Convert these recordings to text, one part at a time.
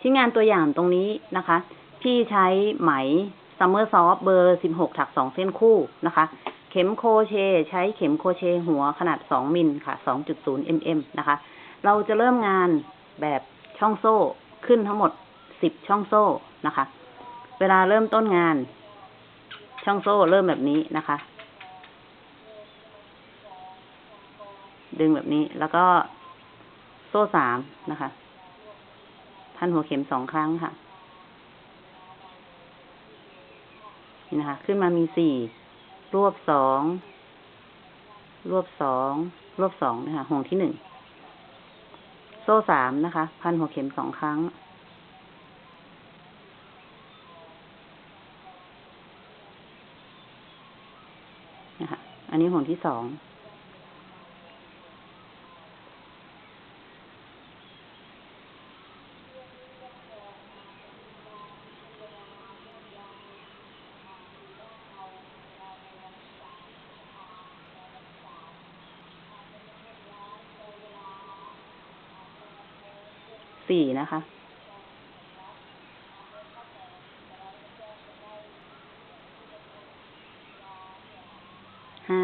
ชิ้นงานตัวอย่างตรงนี้นะคะ พี่ใช้ไหมซัมเมอร์ซอฟเบอร์สิบหกถักสองเส้นคู่นะคะ เข็มโคเช ใช้เข็มโคเชหัวขนาดสองมิลค่ะสองจุดศูนย์เอ็มนะคะ เราจะเริ่มงานแบบช่องโซ่ขึ้นทั้งหมดสิบช่องโซ่นะคะ เวลาเริ่มต้นงาน ช่องโซ่เริ่มแบบนี้นะคะ ดึงแบบนี้แล้วก็โซ่สามนะคะ พันหัวเข็มสองครั้งค่ะ นี่นะคะ ขึ้นมามีสี่ รวบสอง รวบสอง รวบสองนะคะ ห่วงที่หนึ่ง โซ่สามนะคะ พันหัวเข็มสองครั้ง นะคะ อันนี้ห่วงที่สอง สี่นะคะ ห้า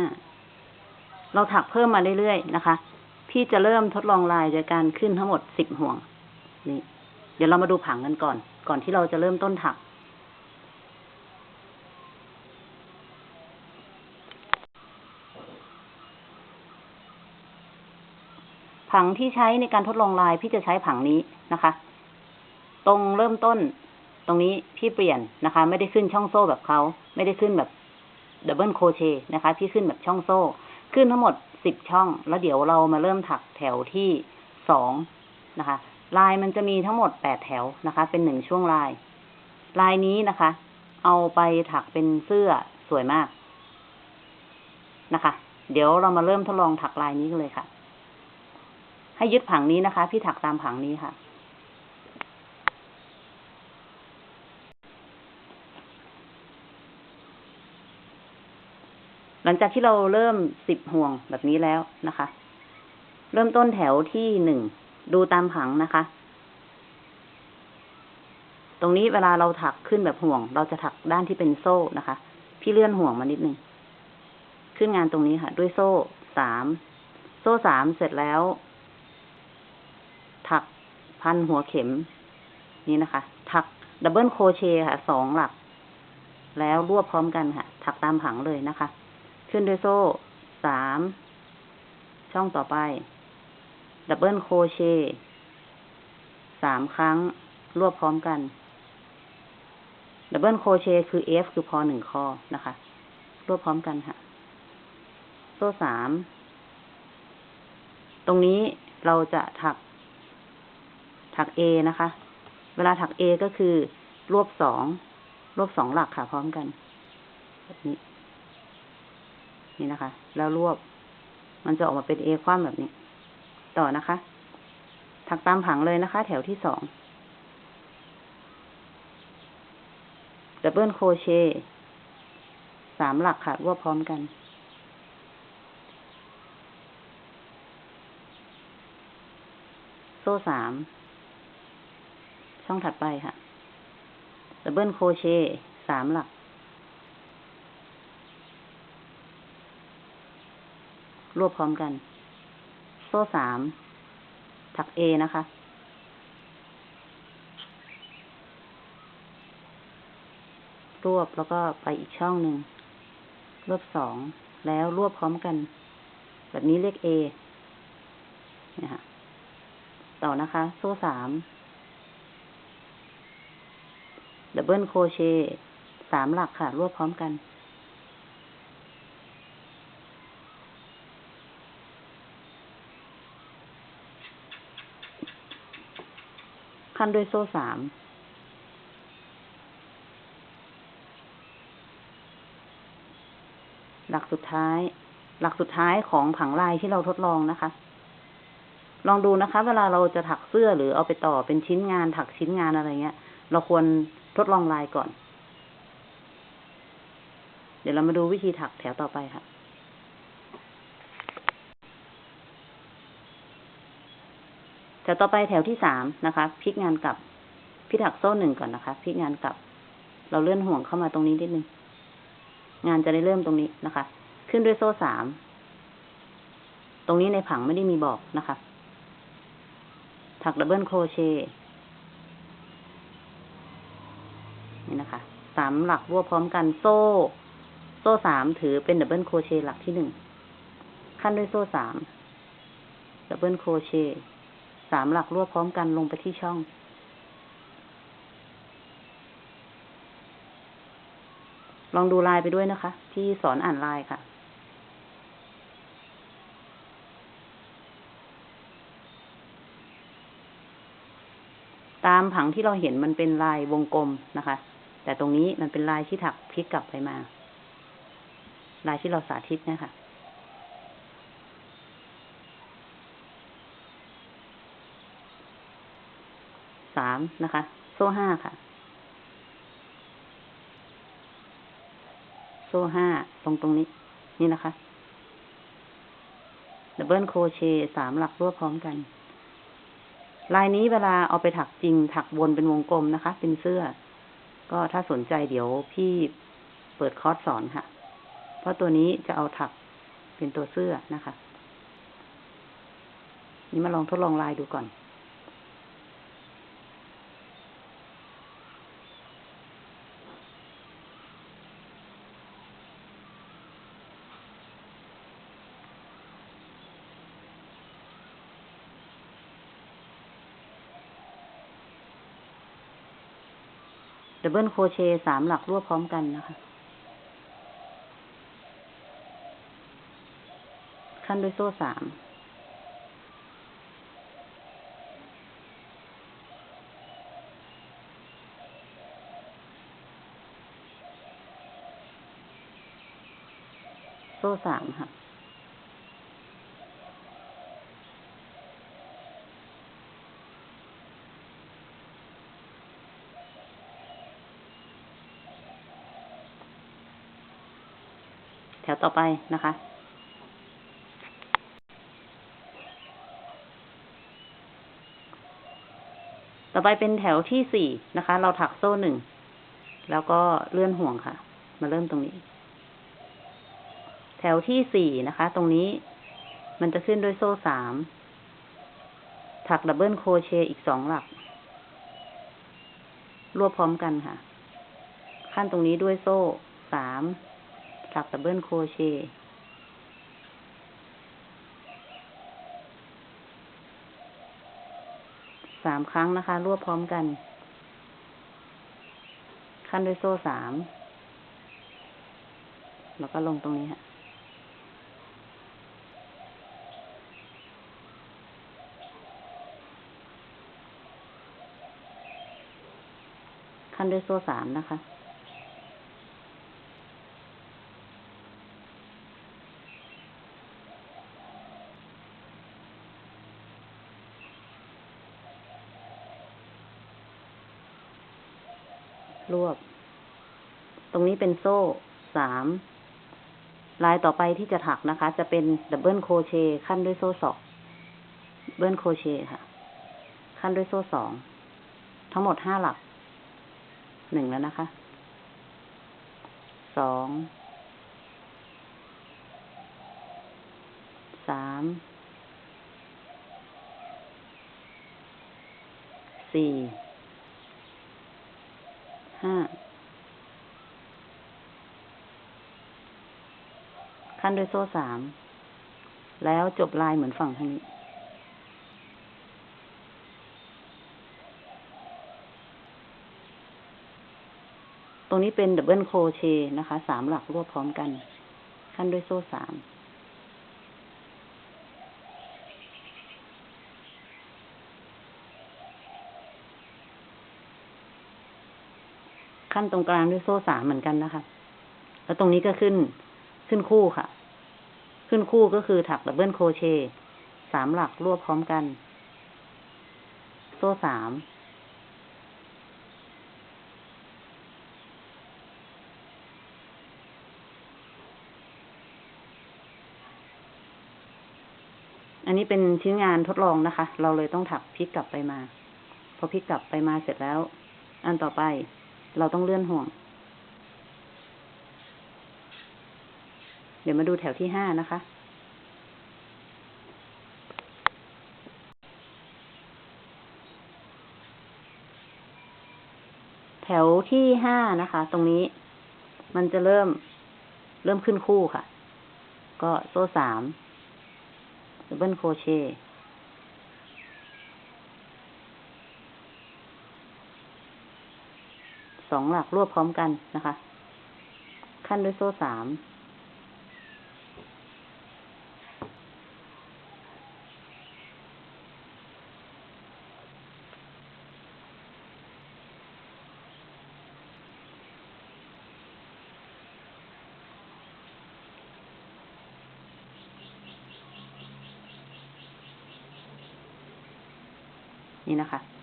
เราถักเพิ่มมาเรื่อยๆนะคะ พี่จะเริ่มทดลองลายโดยการขึ้นทั้งหมดสิบห่วง นี่ เดี๋ยวเรามาดูผังกันก่อน ก่อนที่เราจะเริ่มต้นถัก ผังที่ใช้ในการทดลองลายพี่จะใช้ผังนี้นะคะ ตรงเริ่มต้น ตรงนี้พี่เปลี่ยนนะคะ ไม่ได้ขึ้นช่องโซ่แบบเขาไม่ได้ขึ้นแบบดับเบิลโคเชนะคะ พี่ขึ้นแบบช่องโซ่ ขึ้นทั้งหมดสิบช่อง แล้วเดี๋ยวเรามาเริ่มถักแถวที่สองนะคะ ลายมันจะมีทั้งหมดแปดแถวนะคะ เป็นหนึ่งช่วงลาย ลายนี้นะคะ เอาไปถักเป็นเสื้อสวยมากนะคะ เดี๋ยวเรามาเริ่มทดลองถักลายนี้กันเลยค่ะ ให้ยึดผังนี้นะคะ พี่ถักตามผังนี้ค่ะ หลังจากที่เราเริ่มสิบห่วงแบบนี้แล้วนะคะ เริ่มต้นแถวที่หนึ่งดูตามผังนะคะ ตรงนี้เวลาเราถักขึ้นแบบห่วง เราจะถักด้านที่เป็นโซ่นะคะ พี่เลื่อนห่วงมานิดนึง ขึ้นงานตรงนี้ค่ะ ด้วยโซ่สาม โซ่สามเสร็จแล้ว พันหัวเข็ม นี่นะคะ ถักดับเบิลโคเชค่ะสองหลัก แล้วรวบพร้อมกันค่ะ ถักตามผังเลยนะคะ ขึ้นด้วยโซ่สามช่องต่อไป ดับเบิลโคเชสามครั้ง รวบพร้อมกัน ดับเบิลโคเชคือ F คือพอหนึ่งขอนะคะ รวบพร้อมกันค่ะ โซ่สาม ตรงนี้เราจะถัก ถัก A นะคะ เวลาถัก A ก็คือรวบสอง รวบสองหลักค่ะ พร้อมกันแบบนี้ นี่นะคะ แล้วรวบ มันจะออกมาเป็น A คว่ำแบบนี้ ต่อนะคะ ถักตามผังเลยนะคะ แถวที่สองดับเบิลโครเชสามหลักค่ะ รวบพร้อมกันโซ่สาม ช่องถัดไปค่ะดับเบิลโครเชต์สามหลัก รวบพร้อมกัน โซ่สาม ถักเอนะคะ รวบแล้วก็ไปอีกช่องหนึ่ง รวบสอง แล้วรวบพร้อมกัน แบบนี้เรียกเอเนี่ยค่ะต่อนะคะ โซ่สาม ดับเบิลโครเชต์สามหลักค่ะ รวบพร้อมกันขั้นด้วยโซ่สามหลักสุดท้าย หลักสุดท้ายของผังลายที่เราทดลองนะคะ ลองดูนะคะ เวลาเราจะถักเสื้อหรือเอาไปต่อเป็นชิ้นงานถักชิ้นงานอะไรเงี้ย เราควรทดลองลายก่อน เดี๋ยวเรามาดูวิธีถักแถวต่อไปค่ะแถวต่อไปแถวที่สามนะคะพลิกงานกลับพี่ถักโซ่หนึ่งก่อนนะคะพลิกงานกลับ เราเลื่อนห่วงเข้ามาตรงนี้นิดนึง งานจะได้เริ่มตรงนี้นะคะ ขึ้นด้วยโซ่สาม ตรงนี้ในผังไม่ได้มีบอกนะคะ ถักดับเบิลโครเชต์ นี่นะคะสามหลักรวบพร้อมกันโซ่ โซ่สามถือเป็นดับเบิลโครเชต์หลักที่หนึ่งขั้นด้วยโซ่สามดับเบิลโครเชต์สามหลักรวบพร้อมกันลงไปที่ช่อง ลองดูลายไปด้วยนะคะ ที่สอนอ่านลายค่ะตามผังที่เราเห็นมันเป็นลายวงกลมนะคะ แต่ตรงนี้มันเป็นลายที่ถักพลิกกลับไปมา ลายที่เราสาธิตนะคะสามนะคะ โซ่ห้าค่ะ โซ่ห้าตรงตรงนี้ นี่นะคะ ดับเบิลโคเชสามหลักรวบพร้อมกัน ลายนี้เวลาเอาไปถักจริง ถักวนเป็นวงกลมนะคะ เป็นเสื้อ ก็ถ้าสนใจเดี๋ยวพี่เปิดคอร์สสอนค่ะ เพราะตัวนี้จะเอาถักเป็นตัวเสื้อนะคะ นี่มาลองทดลองลายดูก่อน ดับเบิลโครเชต์สามหลักรวบพร้อมกันนะคะ ขั้นด้วยโซ่สามโซ่สามค่ะ แถวต่อไปนะคะ ต่อไปเป็นแถวที่สี่นะคะ เราถักโซ่หนึ่ง แล้วก็เลื่อนห่วงค่ะ มาเริ่มตรงนี้ แถวที่สี่นะคะ ตรงนี้มันจะขึ้นด้วยโซ่สาม ถักดับเบิลโคเชอีกสองหลัก รวบพร้อมกันค่ะ ขั้นตรงนี้ด้วยโซ่สาม ถักดับเบิลโครเชต์สามครั้งนะคะ รวบพร้อมกัน ขั้นด้วยโซ่สาม แล้วก็ลงตรงนี้ค่ะขั้นด้วยโซ่สามนะคะ รวบตรงนี้เป็นโซ่สามลายต่อไปที่จะถักนะคะ จะเป็นดับเบิลโคเชขั้นด้วยโซ่สองเบิลโคเชค่ะ ขั้นด้วยโซ่สอง ทั้งหมดห้าหลัก หนึ่งแล้วนะคะ สอง สาม สี่ ห้าขั้นด้วยโซ่สาม แล้วจบลายเหมือนฝั่งทางนี้ ตรงนี้เป็นดับเบิลโครเชต์นะคะ สามหลักรวบพร้อมกัน ขั้นด้วยโซ่สาม ขั้นตรงกลางด้วยโซ่สามเหมือนกันนะคะ แล้วตรงนี้ก็ขึ้นขึ้นคู่ค่ะ ขึ้นคู่ก็คือถักดับเบิลโครเชต์สามหลักรวบพร้อมกัน โซ่สามอันนี้เป็นชิ้นงานทดลองนะคะ เราเลยต้องถักพลิกกลับไปมา พอพลิกกลับไปมาเสร็จแล้ว อันต่อไป เราต้องเลื่อนห่วง เดี๋ยวมาดูแถวที่ห้านะคะ แถวที่ห้านะคะ ตรงนี้มันจะเริ่มเริ่มขึ้นคู่ค่ะ ก็โซ่สามดับเบิลโคเชต์ องหลักรวบพร้อมกันนะคะ ขั้นด้วยโซ่สามนี่นะคะ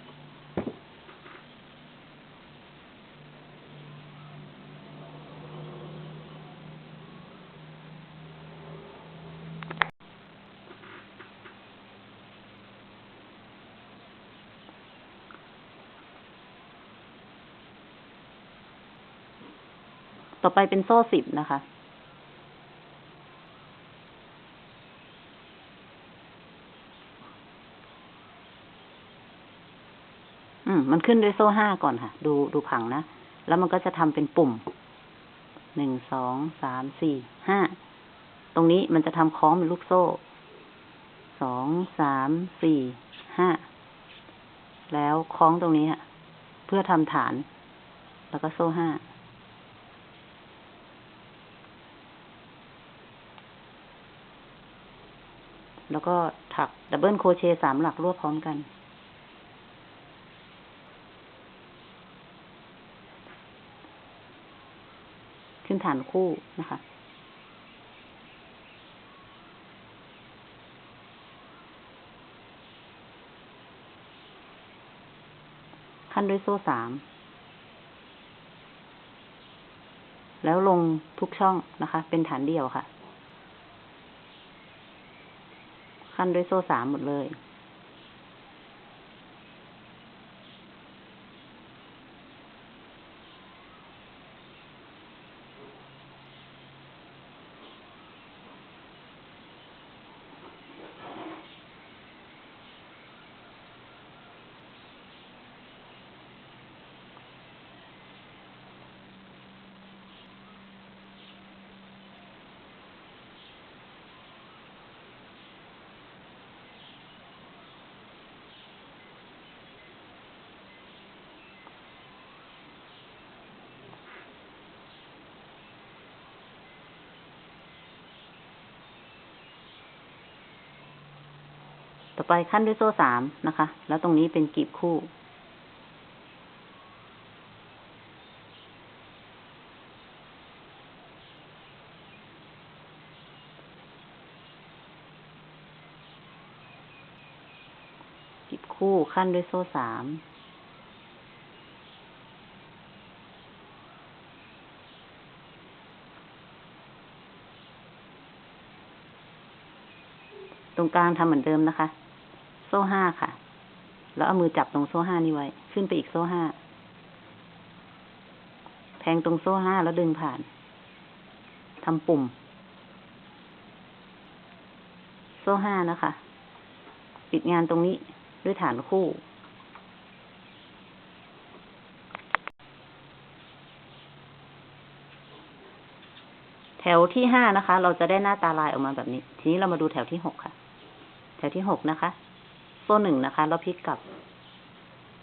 ต่อไปเป็นโซ่สิบนะคะ อืม มันขึ้นด้วยโซ่ห้าก่อนค่ะ ดูดูผังนะ แล้วมันก็จะทำเป็นปุ่ม หนึ่ง สอง สาม สี่ ห้า ตรงนี้มันจะทำคล้องเป็นลูกโซ่ สอง สาม สี่ ห้า แล้วคล้องตรงนี้ค่ะ เพื่อทำฐาน แล้วก็โซ่ห้า แล้วก็ถักดับเบิลโคเชสามหลักรวบพร้อมกัน ขึ้นฐานคู่นะคะ ขั้นด้วยโซ่สาม แล้วลงทุกช่องนะคะ เป็นฐานเดียวค่ะ ขั้นด้วยโซ่สามหมดเลย ต่อไปขั้นด้วยโซ่สามนะคะ แล้วตรงนี้เป็นกลีบคู่กลีบคู่ขั้นด้วยโซ่สามตรงกลางทำเหมือนเดิมนะคะ โซ่ห้าค่ะ แล้วเอามือจับตรงโซ่ห้านี้ไว้ ขึ้นไปอีกโซ่ห้า แทงตรงโซ่ห้าแล้วดึงผ่าน ทำปุ่ม โซ่ห้านะคะ ปิดงานตรงนี้ด้วยฐานคู่แถวที่ห้านะคะ เราจะได้หน้าตาลายออกมาแบบนี้ ทีนี้เรามาดูแถวที่หกค่ะ แถวที่หกนะคะ โซ่หนึ่งนะคะ แล้วพลิกกลับ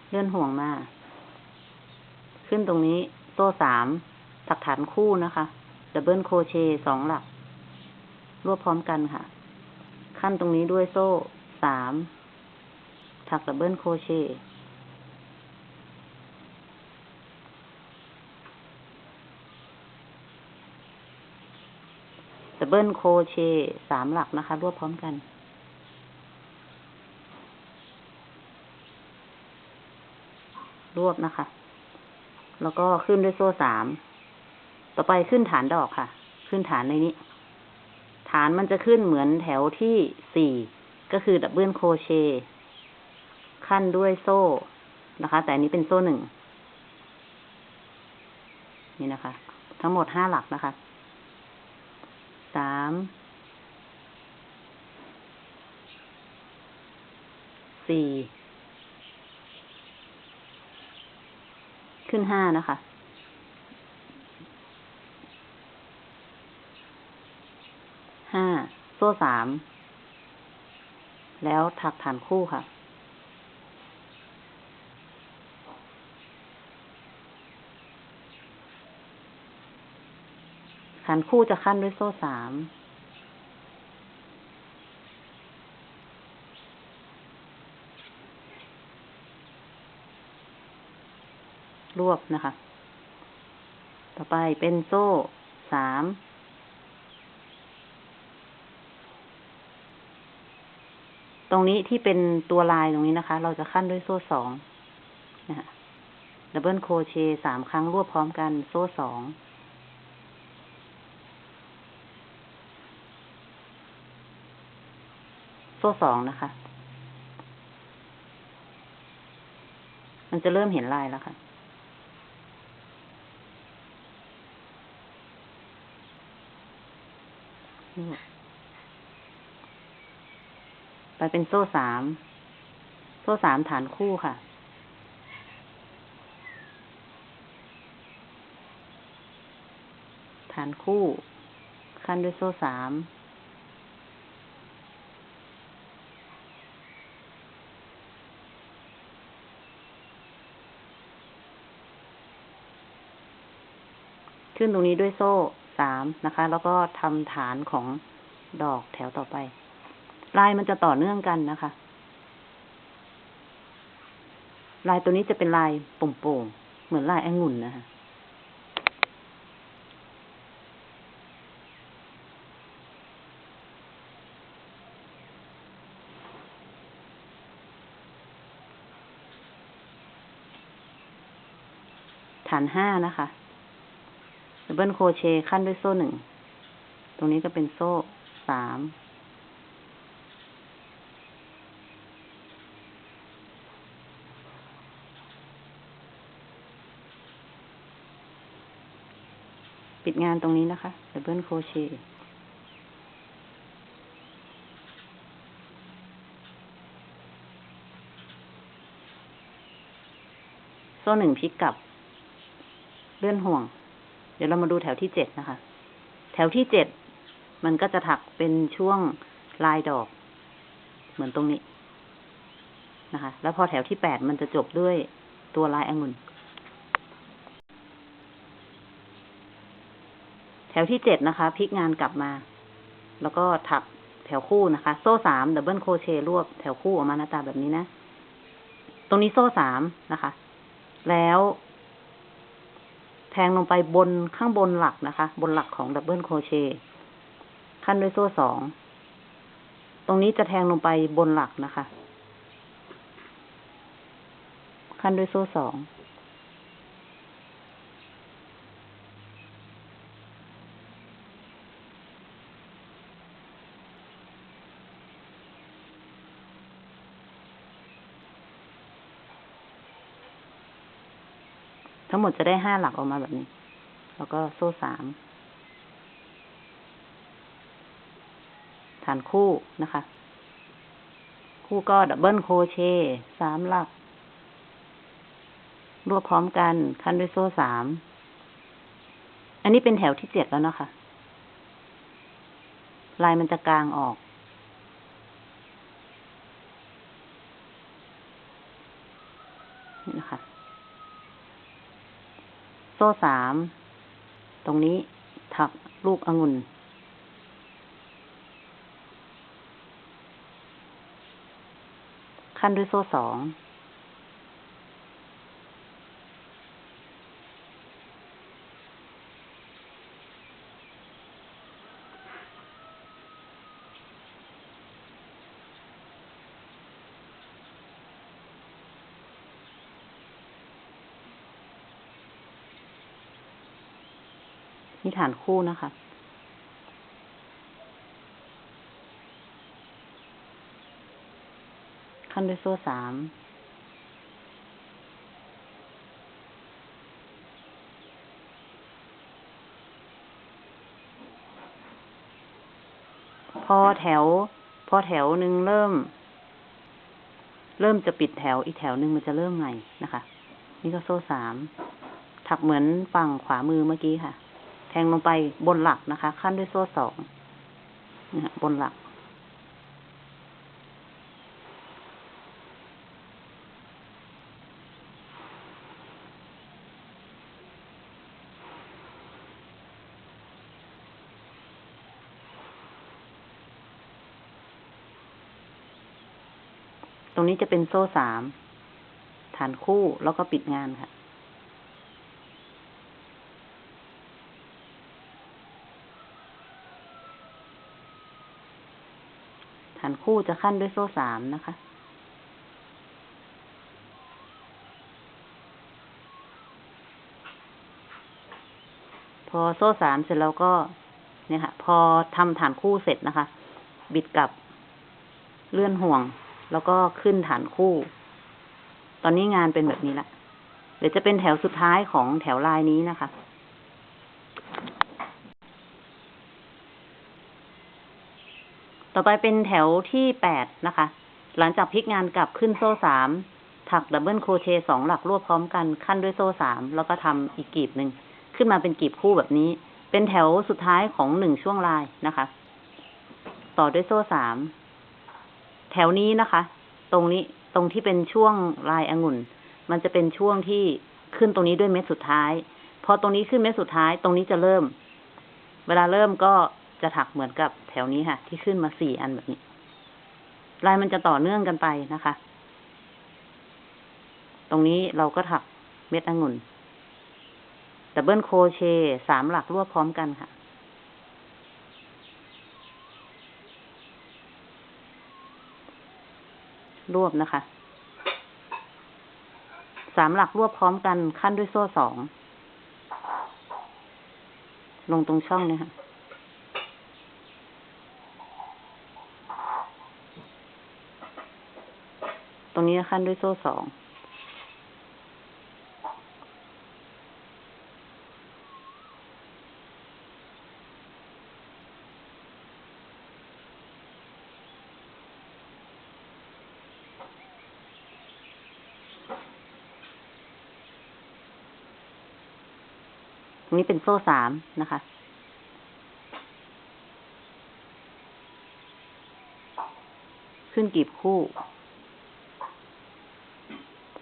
เลื่อนห่วงมา ขึ้นตรงนี้ โซ่สามถักฐานคู่นะคะดับเบิลโคเชสองหลัก รวบพร้อมกันค่ะ ขั้นตรงนี้ด้วยโซ่สามถักดับเบิลโคเชดับเบิลโคเชสามหลักนะคะ รวบพร้อมกัน รวบนะคะ แล้วก็ขึ้นด้วยโซ่สาม ต่อไปขึ้นฐานดอกค่ะ ขึ้นฐานในนี้ ฐานมันจะขึ้นเหมือนแถวที่สี่ก็คือดับเบิลโคเชขั้นด้วยโซ่นะคะ แต่อันนี้เป็นโซ่หนึ่ง นี่นะคะ ทั้งหมดห้าหลักนะคะ สาม สี่ ขึ้นห้านะคะ ห้า โซ่สาม แล้วถักฐานคู่ค่ะ ฐานคู่จะขั้นด้วยโซ่สาม รวบนะคะ ต่อไปเป็นโซ่สามตรงนี้ที่เป็นตัวลายตรงนี้นะคะ เราจะขั้นด้วยโซ่สองนะคะดับเบิลโคเชสามครั้งรวบพร้อมกันโซ่สอง โซ่สองนะคะ มันจะเริ่มเห็นลายแล้วค่ะ ไปเป็นโซ่สาม โซ่สามฐานคู่ค่ะ ฐานคู่ ขั้นด้วยโซ่สามขึ้นตรงนี้ด้วยโซ่ สามนะคะ แล้วก็ทำฐานของดอกแถวต่อไป ลายมันจะต่อเนื่องกันนะคะ ลายตัวนี้จะเป็นลายโป่งๆเหมือนลายองุ่นนะคะฐานห้านะคะ ดับเบิลโครเชต์ขั้นด้วยโซ่หนึ่ง ตรงนี้ก็เป็นโซ่สามปิดงานตรงนี้นะคะดับเบิลโครเชต์โซ่หนึ่งพลิกกลับ เลื่อนห่วง เดี๋ยวเรามาดูแถวที่เจ็ดนะคะ แถวที่เจ็ดมันก็จะถักเป็นช่วงลายดอก เหมือนตรงนี้นะคะ แล้วพอแถวที่แปดมันจะจบด้วยตัวลายองุ่น แถวที่เจ็ดนะคะพลิกงานกลับมา แล้วก็ถักแถวคู่นะคะ โซ่สามดับเบิลโคเชต์รวบแถวคู่ออกมาหน้าตาแบบนี้นะ ตรงนี้โซ่สามนะคะ แล้ว แทงลงไปบนข้างบนหลักนะคะ บนหลักของดับเบิลโครเชต์ขั้นด้วยโซ่สอง ตรงนี้จะแทงลงไปบนหลักนะคะ ขั้นด้วยโซ่สอง ทั้งหมดจะได้ห้าหลักออกมาแบบนี้ แล้วก็โซ่สามฐานคู่นะคะ คู่ก็ดับเบิลโครเชต์สามหลัก รวบพร้อมกันขั้นด้วยโซ่สาม อันนี้เป็นแถวที่เจ็ดแล้วนะคะ ลายมันจะกลางออกนี่นะคะ โซ่สาม ตรงนี้ถักลูกองุ่น ขั้นด้วยโซ่สอง ฐานคู่นะคะ ขั้นด้วยโซ่สามพอแถว พอแถวหนึ่งเริ่ม เริ่มจะปิดแถวอีกแถวหนึ่งมันจะเริ่มไงนะคะ นี่ก็โซ่สามถักเหมือนฝั่งขวามือเมื่อกี้ค่ะ แทงลงไปบนหลักนะคะ ขั้นด้วยโซ่สองนะบนหลัก ตรงนี้จะเป็นโซ่สามฐานคู่แล้วก็ปิดงานค่ะ ฐานคู่จะขั้นด้วยโซ่สามนะคะ พอโซ่สามเสร็จแล้วก็ เนี่ยค่ะ พอทำฐานคู่เสร็จนะคะ บิดกลับเลื่อนห่วง แล้วก็ขึ้นฐานคู่ ตอนนี้งานเป็นแบบนี้ละ เดี๋ยวจะเป็นแถวสุดท้ายของแถวลายนี้นะคะ ต่อไปเป็นแถวที่แปดนะคะ หลังจากพลิกงานกลับขึ้นโซ่สามถักดับเบิลโครเชต์สองหลักรวบพร้อมกันขั้นด้วยโซ่สามแล้วก็ทำอีกกีบหนึ่งขึ้นมาเป็นกีบคู่แบบนี้ เป็นแถวสุดท้ายของหนึ่งช่วงลายนะคะ ต่อด้วยโซ่สามแถวนี้นะคะ ตรงนี้ตรงที่เป็นช่วงลายองุ่น มันจะเป็นช่วงที่ขึ้นตรงนี้ด้วยเม็ดสุดท้าย พอตรงนี้ขึ้นเม็ดสุดท้าย ตรงนี้จะเริ่ม เวลาเริ่มก็ จะถักเหมือนกับแถวนี้ค่ะ ที่ขึ้นมาสี่อันแบบนี้ ลายมันจะต่อเนื่องกันไปนะคะ ตรงนี้เราก็ถักเม็ดองุ่นดับเบิลโคเชสามหลักรวบพร้อมกันค่ะ รวบนะคะ สามหลักรวบพร้อมกันขั้นด้วยโซ่สอง ลงตรงช่องเนี่ยค่ะ รงนี้ขั้นด้วยโซ่สองตรงนี้เป็นโซ่สามนะคะขึ้นกีบคู่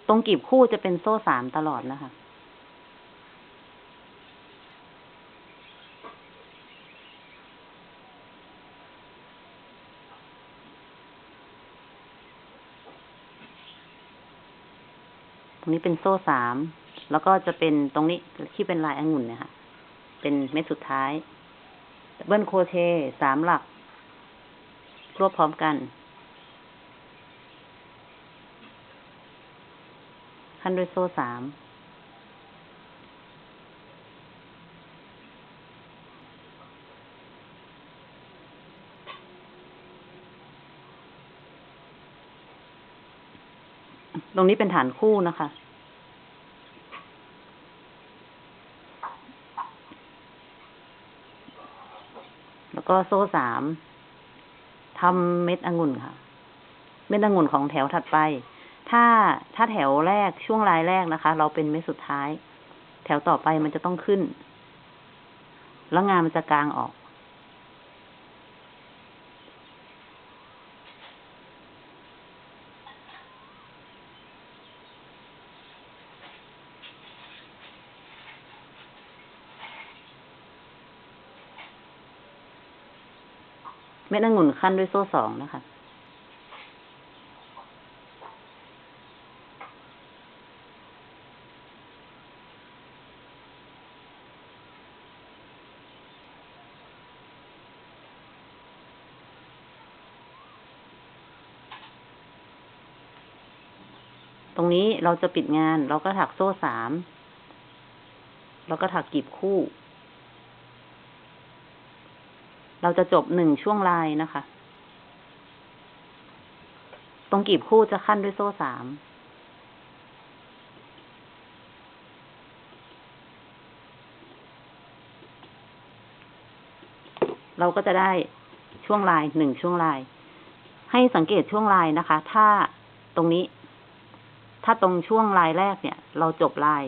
ตรงกีบคู่จะเป็นโซ่สามตลอดนะคะ ตรงนี้เป็นโซ่สาม แล้วก็จะเป็นตรงนี้ที่เป็นลายองุ่นเนี่ยค่ะ เป็นเม็ดสุดท้ายดับเบิลโคเชสามหลัก รวบพร้อมกัน ขั้นด้วยโซ่สามตรงนี้เป็นฐานคู่นะคะ แล้วก็โซ่สามทำเม็ดองุ่นค่ะ เม็ดองุ่นของแถวถัดไป ถ้าถ้าแถวแรกช่วงลายแรกนะคะ เราเป็นเม็ดสุดท้าย แถวต่อไปมันจะต้องขึ้น แล้วงานมันจะกลางออก เม็ดองุ่นขั้นด้วยโซ่สองนะคะ ตรงนี้เราจะปิดงาน เราก็ถักโซ่สามแล้วก็ถักกีบคู่ เราจะจบหนึ่งช่วงลายนะคะ ตรงกีบคู่จะขั้นด้วยโซ่สามเราก็จะได้ช่วงลายหนึ่งช่วงลาย ให้สังเกตช่วงลายนะคะ ถ้าตรงนี้ ถ้าตรงช่วงลายแรกเนี่ย เราจบลาย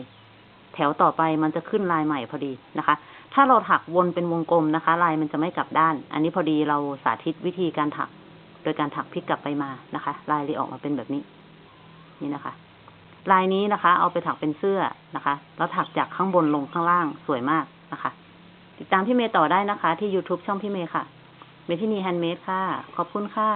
แถวต่อไปมันจะขึ้นลายใหม่พอดีนะคะ ถ้าเราถักวนเป็นวงกลมนะคะ ลายมันจะไม่กลับด้าน อันนี้พอดีเราสาธิตวิธีการถัก โดยการถักพลิกกลับไปมานะคะ ลายเลยออกมาเป็นแบบนี้ นี่นะคะ ลายนี้นะคะ เอาไปถักเป็นเสื้อนะคะแล้วถักจากข้างบนลงข้างล่างสวยมากนะคะ ติดตามพี่เมย์ต่อได้นะคะ ที่ YouTube ช่องพี่เมย์ค่ะเมทินีแฮนด์เมดค่ะ ขอบคุณค่ะ